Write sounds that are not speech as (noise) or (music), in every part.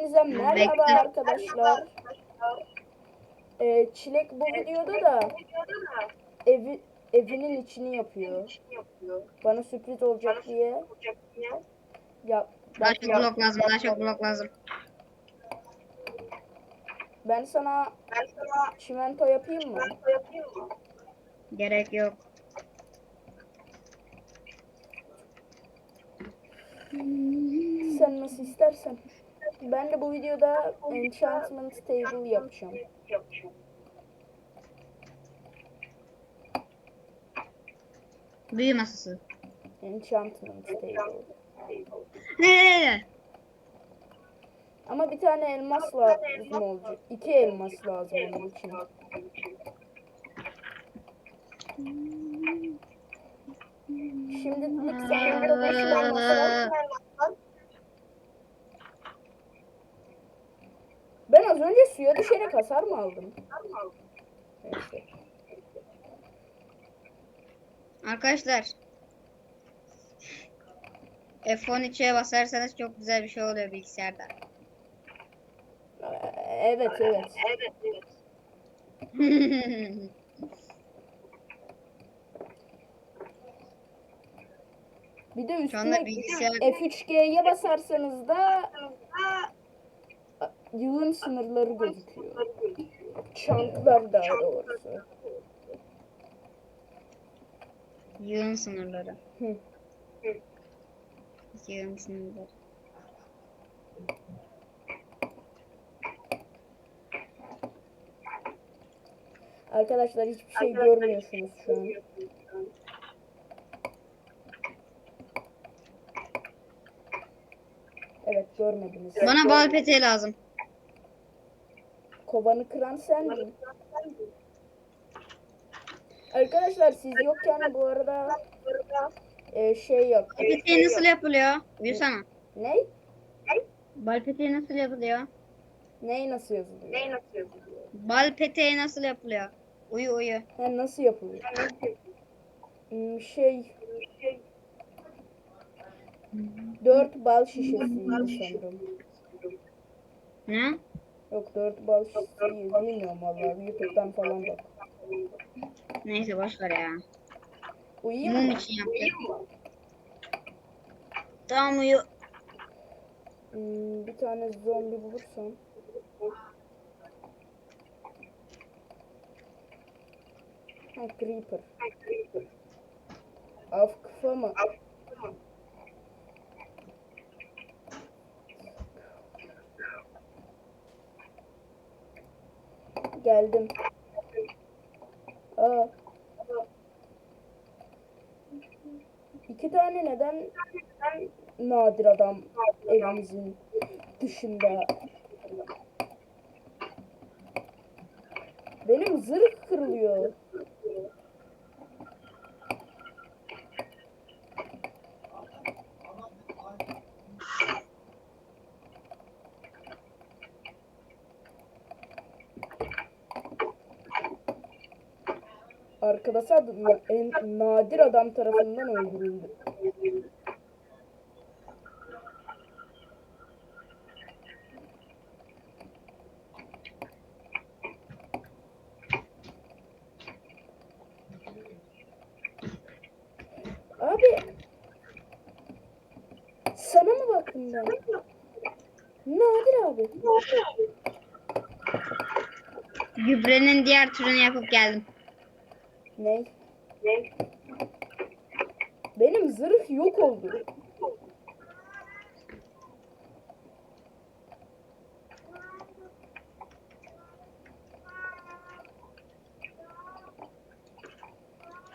Hepinize merhaba arkadaşlar. Ee, Çilek bu videoda da evi evinin içini yapıyor. Bana sürpriz olacak diye. Ya Daha çok blok lazım, daha çok blok lazım. ben sana çimento yapayım mı? Gerek yok. Sen nasıl istersen. Ben de bu videoda enchantment table yapacağım. Büyü masası. Enchantment table. Ne? Ama bir tane elmas lazım olacak. İki elmas lazım onun için. Şimdilik sana da beş elmas var. Ben az önce suya düşerek hasar mı aldım? Neyse. Arkadaşlar. F13'e basarsanız çok güzel bir şey oluyor bilgisayarda. Ee, Evet evet. (laughs) Bir de Şu anda üstüne bilgisayar F3G'ye basarsanız da yığın sınırları gözüküyor. Çanklar daha doğrusu. yığın sınırları. Hı. Yığın sınırları. Arkadaşlar hiçbir şey görmüyorsunuz şu an. Evet görmediniz. Bana bal peteği lazım. Kovanı kıran sendin. Arkadaşlar siz yokken bu arada e, şey yap. Bal peteği nasıl yapılıyor? Uyusana. Ne? Bal peteği nasıl yapılıyor? Ney nasıl yazılıyor? Bal peteği nasıl yapılıyor? Uyu uyu. Ha, nasıl yapılıyor? Hmm, şey dört bal şişesiydi sanırım. Ne? Yok dört bal şişesi bilmiyorum vallahi YouTube'dan falan bak. Neyse boş ver ya. Uyuyayım Mum mı? için yaptık. Tamam uyu. Hmm, bir tane zombi bulursam. Ha creeper. Af kafama. Geldim. Aa. İki tane neden nadir adam evimizin dışında. Benim zırh kırılıyor. Arkadaşlar en nadir adam tarafından öldürüldü. Abi sana mı baktım ben? Nadir abi. Gübrenin diğer türünü yapıp geldim. Ne? Benim zırh yok oldu.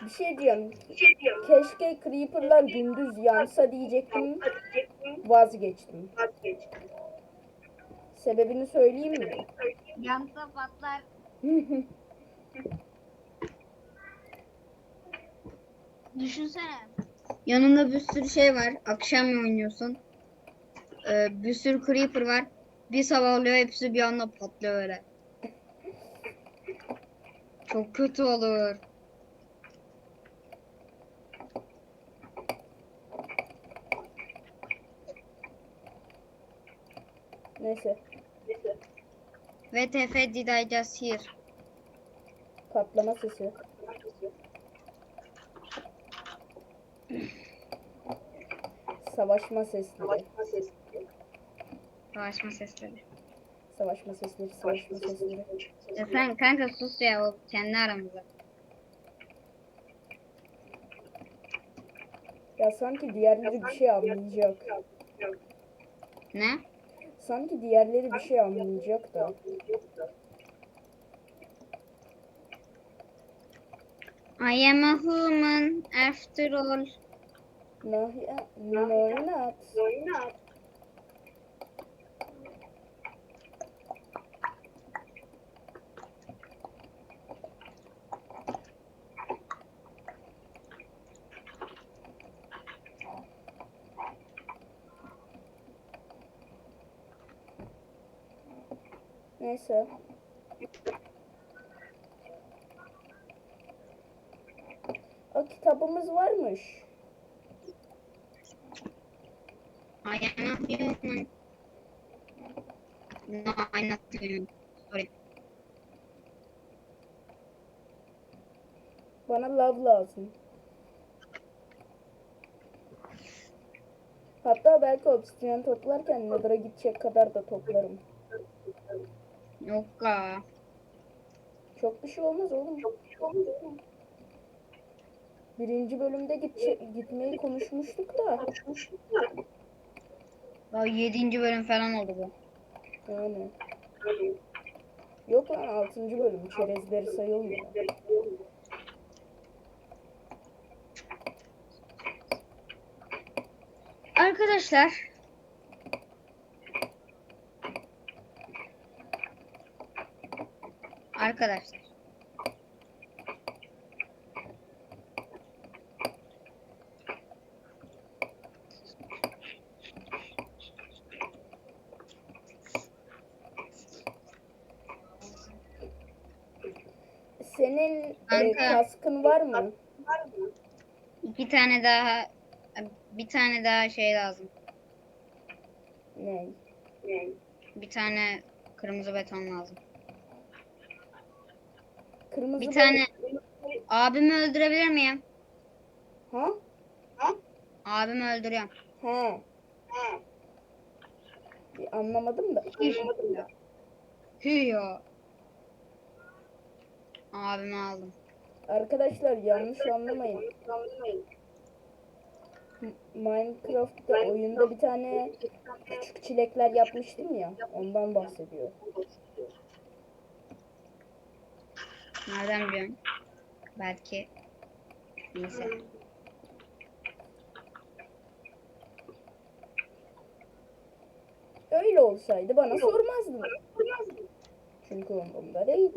Bir şey diyeyim. Keşke creeperlar gündüz yansa diyecektim. Vazgeçtim. Sebebini söyleyeyim mi? Yansa patlar. (laughs) Düşünsene. Yanında bir sürü şey var. Akşam oynuyorsun. Ee, bir sürü creeper var. Bir sabah oluyor hepsi bir anda patlıyor öyle. Çok kötü olur. Neyse. WTF did I just hear? Patlama sesi. Savaşma sesleri. Savaşma sesleri. Savaşma sesleri, savaşma sesleri. Ya sen kanka sus ya o kendi aramızda. Ya sanki diğerleri bir şey anlayacak. Ne? Sanki diğerleri bir şey anlayacak da. I am a human after all. No, no, you're not. Neyse. O kitabımız varmış. I am a human. No, I'm not human. Sorry. Bana love lazım. Hatta belki obsidiyen toplarken Nether'a gidecek kadar da toplarım. Yok ya. Çok bir şey olmaz oğlum. Birinci bölümde gidece- gitmeyi konuşmuştuk da. Ya yedinci bölüm falan oldu bu. Yani. Yok lan altıncı bölüm. Çerezleri sayılmıyor. Arkadaşlar. Arkadaşlar. Senin e, Kanka. kaskın var mı? iki tane daha bir tane daha şey lazım. Ne? Bir tane kırmızı beton lazım. Kırmızı Bir bal- tane abimi öldürebilir miyim? Ha? Abimi öldürüyorum. He. Bir Anlamadım da. Hüyo. Abimi aldım. Arkadaşlar yanlış anlamayın. Minecraft'ta oyunda bir tane küçük çilekler yapmıştım ya. Ondan bahsediyor. Nereden biliyorsun? Belki. Neyse. Öyle olsaydı bana sormazdın. Çünkü umurumda değil.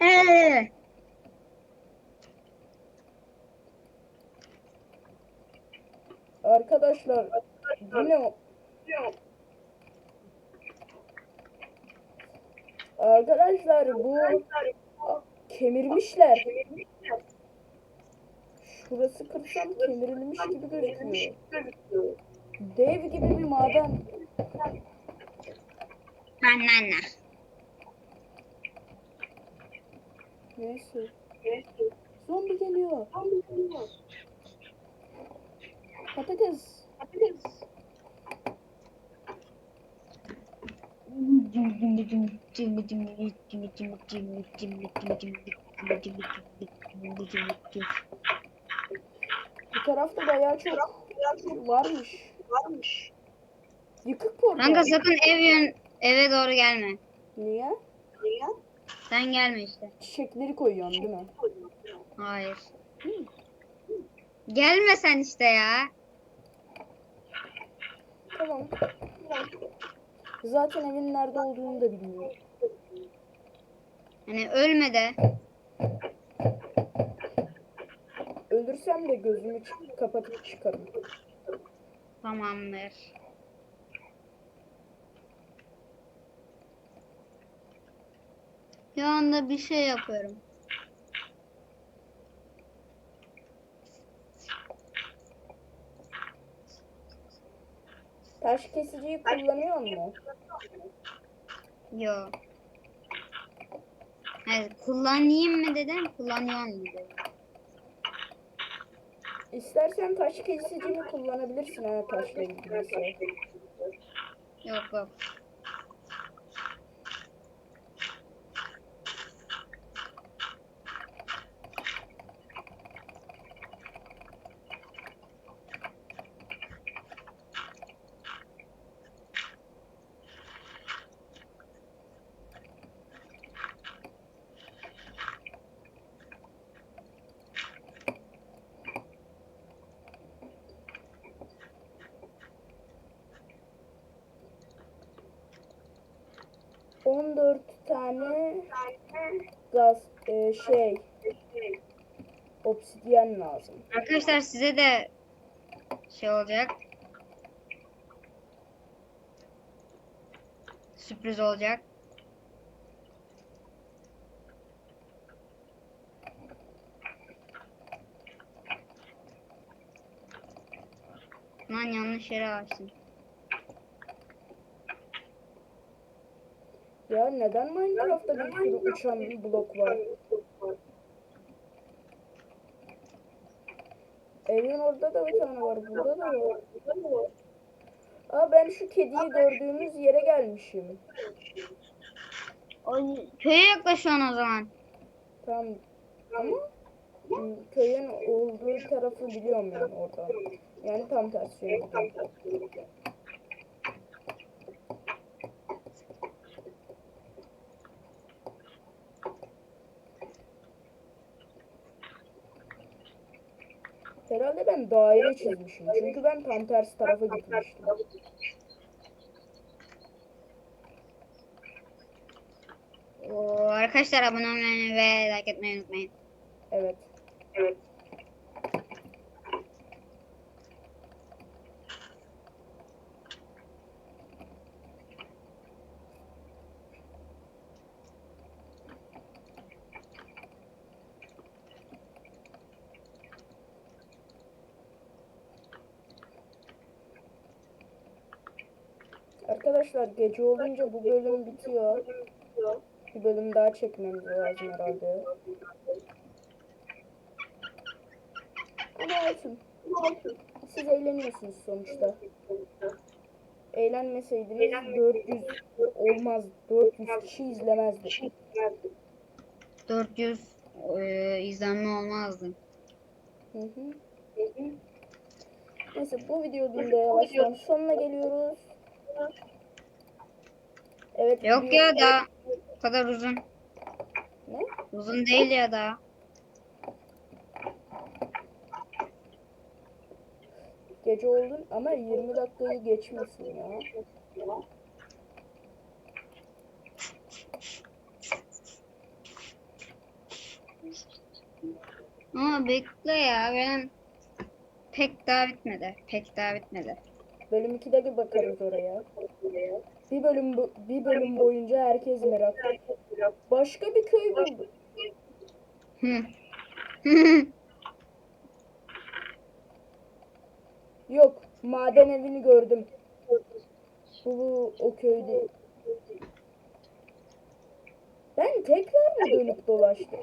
Eee. Arkadaşlar bu ne? o- Arkadaşlar bu kemirmişler. Şurası kırsam kemirilmiş gibi gözüküyor. Dev gibi bir maden. Banana. Neyse. Zombi geliyor. Patates. Bu tarafta bayağı çok varmış. Yıkık portal. Kanka sakın ev yön eve doğru gelme. Niye? Sen gelme işte. Çiçekleri koyuyorsun değil mi? Hayır. Gelme sen işte ya. Tamam. Zaten evin nerede olduğunu da bilmiyorum. Hani ölme de. Ölürsem de gözümü kapatıp çıkarım. Tamamdır. Şu anda bir şey yapıyorum. Taş kesiciyi kullanıyor mu? Yo. Hayır, kullanayım mı dedim, kullanıyor mu dedim. İstersen taş kesicini kullanabilirsin ha taşla ilgiliyse. Yok yok. On dört tane gaz e, şey obsidyen lazım. Arkadaşlar size de şey olacak. Sürpriz olacak. Lan yanlış yere açtım. Ya neden Minecraft'ta bir sürü uçan blok var? Evin orada da bir tane var, burada da var. Aa ben şu kediyi gördüğümüz yere gelmişim. Ay, köye yaklaşıyorsun o zaman. Tamam ama köyün olduğu tarafı biliyorum yani orada. Yani tam tersi yönde. Herhalde ben daire çizmişim. Çünkü ben tam tersi tarafa gitmiştim. Oo, arkadaşlar abone olmayı ve like etmeyi unutmayın. Evet. Arkadaşlar gece olunca bu bölüm bitiyor. Bir bölüm daha çekmemiz lazım herhalde. Ama olsun. Siz eğleniyorsunuz sonuçta. Eğlenmeseydiniz 400 olmaz. 400 kişi izlemezdi. 400 e, izlenme olmazdı. Hı hı. Neyse bu videonun da yavaştan sonuna geliyoruz. Evet. Yok ya daha o kadar uzun. Ne? Uzun değil ya daha. Gece oldun ama 20 dakikayı geçmesin ya. Ama bekle ya benim pek daha bitmedi. Pek daha bitmedi. Bölüm 2'de bir bakarız oraya. Bir bölüm bu- bir bölüm boyunca herkes merak. Başka bir köy buldu. Hı. Yok, maden evini gördüm. Bu, bu o köy değil. Ben tekrar mı dönüp dolaştım?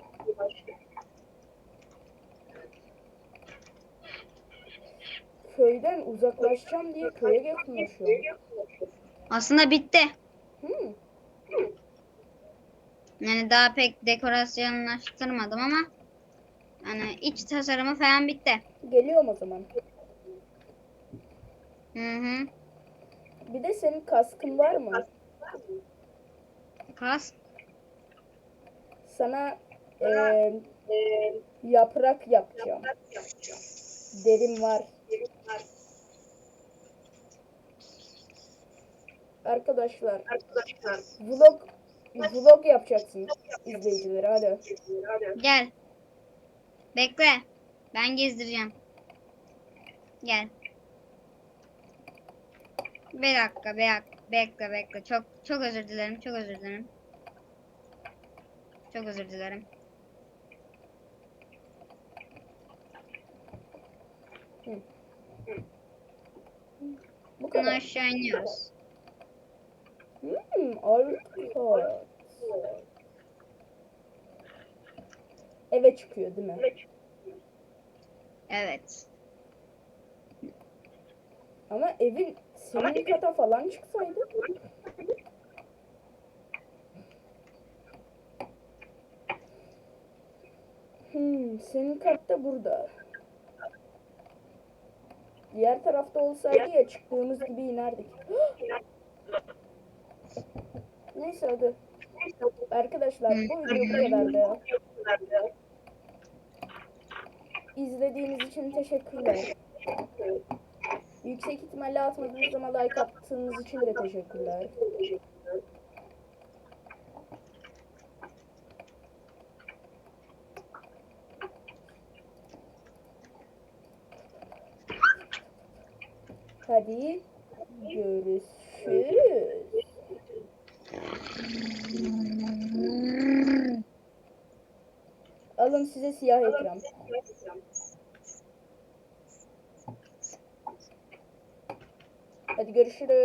Köyden uzaklaşacağım diye köye yakınlaşıyorum. Aslında bitti. Hmm. Yani daha pek dekorasyonlaştırmadım ama yani iç tasarımı falan bitti. Geliyorum o zaman. Hı hı. Bir de senin kaskın var mı? Kas. Sana eee, yaprak yapacağım. Derim var. Arkadaşlar vlog vlog yapacaksın izleyicilere hadi. Gel. Bekle. Ben gezdireceğim. Gel. Bir dakika, bir dakika. Bekle, bekle. Çok çok özür dilerim. Çok özür dilerim. Çok özür dilerim. Bu alttan kadar. aşağı iniyoruz. Hmm. Eve çıkıyor değil mi? Evet. Ama evin senin kata falan çıksaydı. Hmm, senin kat da burada. Diğer tarafta olsaydı ya çıktığımız gibi inerdik. (gasps) Neyse hadi. Arkadaşlar bu video bu kadardı. İzlediğiniz için teşekkürler. Yüksek ihtimalle atmadığınız ama like attığınız için de teşekkürler. Hadi görüşürüz. Alın size siyah ekran. Hadi görüşürüz.